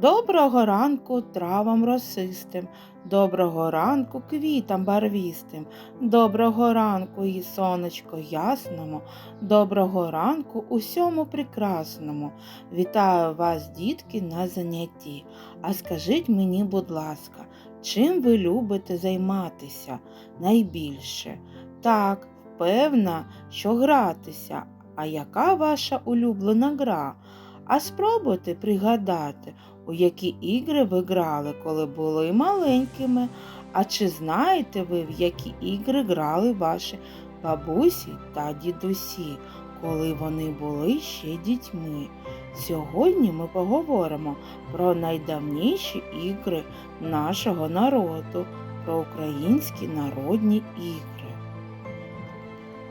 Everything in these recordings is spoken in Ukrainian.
Доброго ранку травам росистим, доброго ранку квітам барвістим, доброго ранку і сонечко ясному, доброго ранку усьому прекрасному. Вітаю вас, дітки, на занятті. А скажіть мені, будь ласка, чим ви любите займатися найбільше? Так, певна, що гратися. А яка ваша улюблена гра? А спробуйте пригадати, у які ігри ви грали, коли були маленькими. А чи знаєте ви, в які ігри грали ваші бабусі та дідусі, коли вони були ще дітьми? Сьогодні ми поговоримо про найдавніші ігри нашого народу, про українські народні ігри.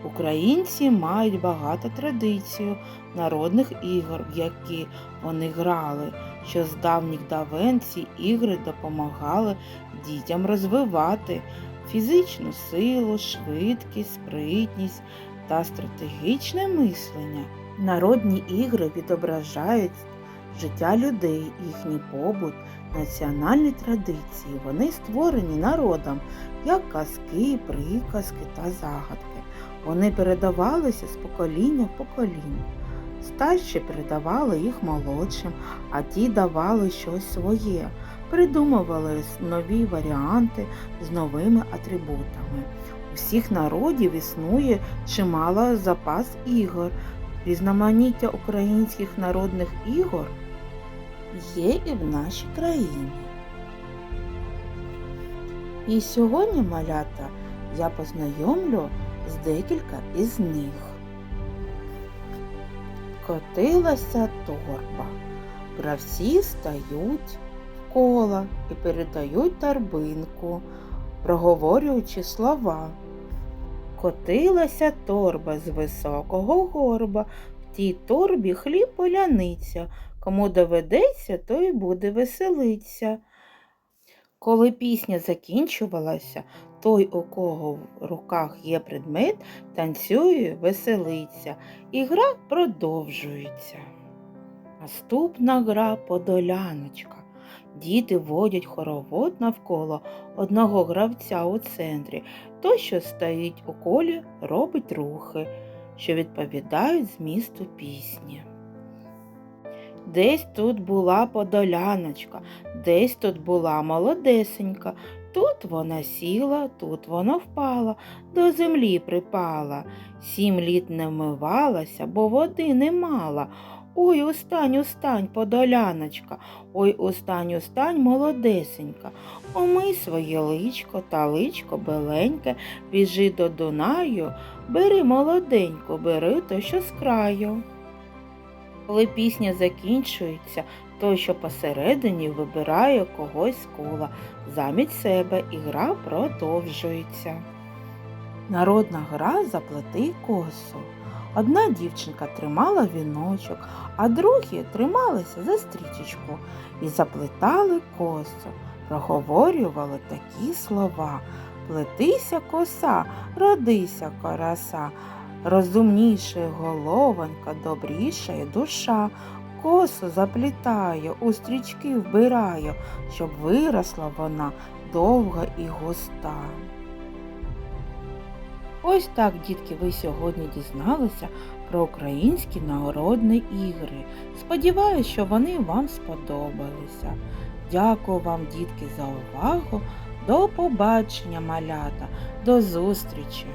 Українці мають багато традицій народних ігор, в які вони грали, що з давніх давен ці ігри допомагали дітям розвивати фізичну силу, швидкість, спритність та стратегічне мислення. Народні ігри відображають життя людей, їхній побут, національні традиції. Вони створені народом як казки, приказки та загадки. Вони передавалися з покоління в покоління. Старші передавали їх молодшим, а ті давали щось своє, придумували нові варіанти з новими атрибутами. У всіх народів існує чимало запас ігор. Різноманіття українських народних ігор є і в нашій країні. І сьогодні, малята, я познайомлю з декілька із них. Котилася торба. Гравці стають в кола і передають торбинку, проговорюючи слова. Котилася торба з високого горба, в тій торбі хліб поляниця. Кому доведеться, той буде веселиться. Коли пісня закінчувалася, той, у кого в руках є предмет, танцює, веселиться, і гра продовжується. Наступна гра подоляночка. Діти водять хоровод навколо одного гравця у центрі. Той, що стоїть у колі, робить рухи, що відповідають змісту пісні. Десь тут була подоляночка, десь тут була молодесенька, тут вона сіла, тут вона впала, до землі припала. Сім літ не вмивалася, бо води не мала. Ой, устань, устань, подоляночка, ой, устань, устань, молодесенька. Омий своє личко та личко беленьке, біжи до Дунаю, бери молоденьку, бери то, що з краю. Коли пісня закінчується, той, що посередині, вибирає когось з кола замість себе і гра продовжується. Народна гра заплети косу. Одна дівчинка тримала віночок, а другі трималися за стрічечку і заплетали косу, проговорювали такі слова. Плетися коса, родися кораса, розумніше головонька, добрішає душа, косу заплітаю, у стрічки вбираю, щоб виросла вона довга і густа. Ось так, дітки, ви сьогодні дізналися про українські народні ігри. Сподіваюсь, що вони вам сподобалися. Дякую вам, дітки, за увагу. До побачення, малята, до зустрічі!